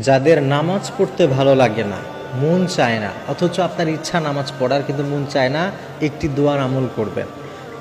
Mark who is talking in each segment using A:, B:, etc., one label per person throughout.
A: যাদের নামাজ পড়তে ভালো লাগে না, মন চায় না, অথচ আপনার ইচ্ছা নামাজ পড়ার কিন্তু মন চায় না, একটি দোয়ার আমল করবেন।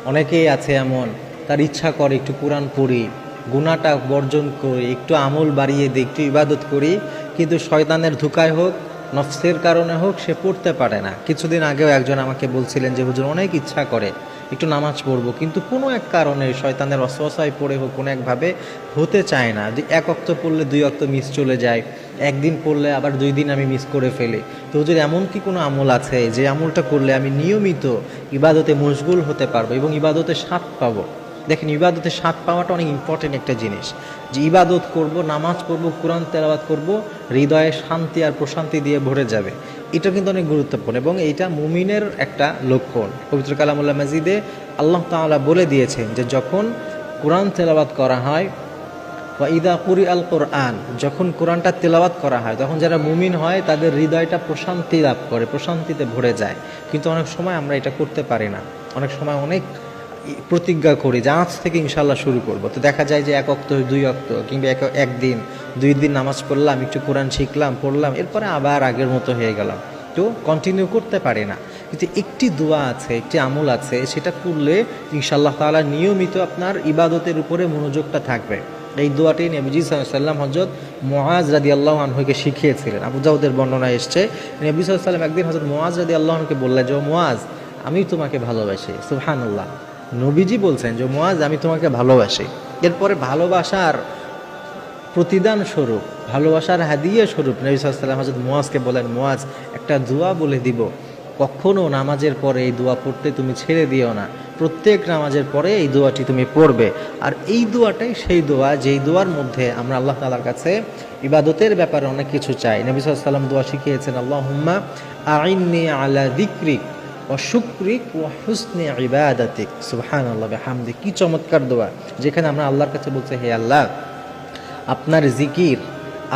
A: অনেকেই আছে এমন, তার ইচ্ছা করে একটু কোরআন পড়ি গুণাটা বর্জন করি, একটু আমল বাড়িয়ে দিই, একটু ইবাদত করি, কিন্তু শয়তানের ধোকায় হোক, নফসের কারণে হোক, সে পড়তে পারে না। কিছুদিন আগেও একজন আমাকে বলছিলেন যে, হুজুর, অনেক ইচ্ছা করে। একটু নামাজ পড়ব। কিন্তু কোনো এক কারণে শয়তানের অসহসায় পড়ে হোক, কোনো একভাবে হতে চায় না। যে এক অক্ত পড়লে দুই অক্ত মিস চলে যায়, একদিন পড়লে আবার দুই দিন আমি মিস করে ফেলি। তো হুজুর, এমন কি কোনো আমল আছে যে আমলটা করলে আমি নিয়মিত ইবাদতে মশগুল হতে পারব এবং ইবাদতে স্বাদ পাবো? দেখেন, ইবাদতে স্বাদ পাওয়াটা অনেক ইম্পর্টেন্ট একটা জিনিস। যে ইবাদত করব, নামাজ পড়ব, কোরআন তেলাবাদ করব, হৃদয়ে শান্তি আর প্রশান্তি দিয়ে ভরে যাবে। এটা কিন্তু অনেক গুরুত্বপূর্ণ এবং এইটা মুমিনের একটা লক্ষণ। পবিত্র কালামুল্লাহ মাজিদে আল্লাহ তাআলা বলে দিয়েছেন যে যখন কোরআন তেলাবাদ করা হয় বা ইদা কুরি আল কোরআন, যখন কোরআনটা তেলাওয়াত করা হয়, তখন যারা মুমিন হয়, তাদের হৃদয়টা প্রশান্তি লাভ করে, প্রশান্তিতে ভরে যায়। কিন্তু অনেক সময় আমরা এটা করতে পারি না। অনেক সময় অনেক প্রতিজ্ঞা করি যে আজ থেকে ইনশাল্লাহ শুরু করব। তো দেখা যায় যে এক অক্ত, দুই অক্ত কিংবা এক, একদিন, দুই দিন নামাজ পড়লাম, একটু কোরআন শিখলাম, পড়লাম, এরপরে আবার আগের মতো হয়ে গেলাম। তো কন্টিনিউ করতে পারি না। কিন্তু একটি দোয়া আছে, একটি আমল আছে, সেটা করলে ইনশাল্লাহ তাআলা নিয়মিত আপনার ইবাদতের উপরে মনোযোগটা থাকবে। এই দোয়াটি নবীজি সাল্লাম হজরত মোয়াজ রাদি আল্লাহ আনহুকে শিখিয়েছিলেন। আবু জাউদের বর্ণনা এসছে, নবী সাল্লাম একদিন হজরত মোয়াজ রাদি আল্লাহকে বললেন, যে "ও মোয়াজ আমি তোমাকে ভালোবাসি, সুবহানাল্লাহ। নবীজি বলছেন যে মোয়াজ আমি তোমাকে ভালোবাসি। এরপরে ভালোবাসার প্রতিদান স্বরূপ, ভালোবাসার হাদিয়া স্বরূপ নবী সাল্লাম হজরত মোয়াজকে বলেন মোয়াজ একটা দোয়া বলে দিব। কখনো নামাজের পরে এই দোয়া পড়তে তুমি ছেড়ে দিও না। প্রত্যেক নামাজের পরে এই দোয়াটি তুমি পড়বে। আর এই দোয়াটাই সেই দোয়া যেই দোয়ার মধ্যে আমরা আল্লাহ তালার কাছে ইবাদতের ব্যাপারে অনেক কিছু চাই। নবী সাল্লাম দোয়া শিখিয়েছেন আল্লাহ হুম্মা আইনি আলা দিক্রিক ও শুক্রিক ও হুসনে ইবাদাতিক। সুবহান আল্লাহ হামদি কি চমৎকার দোয়া, যেখানে আমরা আল্লাহর কাছে বলছি, হে আল্লাহ, আপনার জিকির,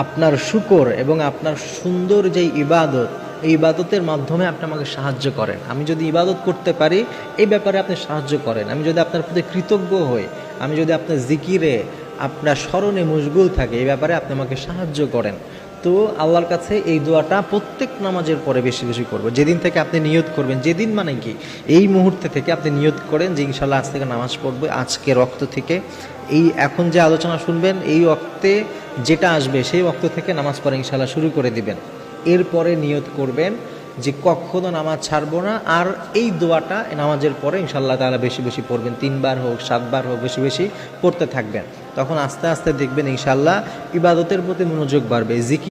A: আপনার শুকর এবং আপনার সুন্দর যে ইবাদত, এই ইবাদতের মাধ্যমে আপনি আমাকে সাহায্য করেন। আমি যদি ইবাদত করতে পারি, এই ব্যাপারে আপনি সাহায্য করেন। আমি যদি আপনার প্রতি কৃতজ্ঞ হই, আমি যদি আপনার জিকিরে, আপনার স্মরণে মশগুল থাকে, এই ব্যাপারে আপনি আমাকে সাহায্য করেন। তো আল্লাহর কাছে এই দোয়াটা প্রত্যেক নামাজের পরে বেশি বেশি করব। যেদিন থেকে আপনি নিয়ত করবেন, যেদিন মানে কি? এই মুহূর্তে থেকে আপনি নিয়ত করেন যে ইনশাল্লাহ আজ থেকে নামাজ পড়ব আজকে রক্ত থেকে। এই এখন যে আলোচনা শুনবেন, এই অক্তে যেটা আসবে, সেই অক্ত থেকে নামাজ পড়া ইনশাল্লাহ শুরু করে দিবেন। এরপরে নিয়ত করবেন যে কখনো নামাজ ছাড়বো না, আর এই দোয়াটা নামাজের পরে ইনশাল্লাহ তাআলা বেশি বেশি পড়বেন। তিনবার হোক, সাতবার হোক, বেশি বেশি পড়তে থাকবেন। তখন আস্তে আস্তে দেখবেন ইনশাল্লাহ ইবাদতের প্রতি মনোযোগ বাড়বে, জিকির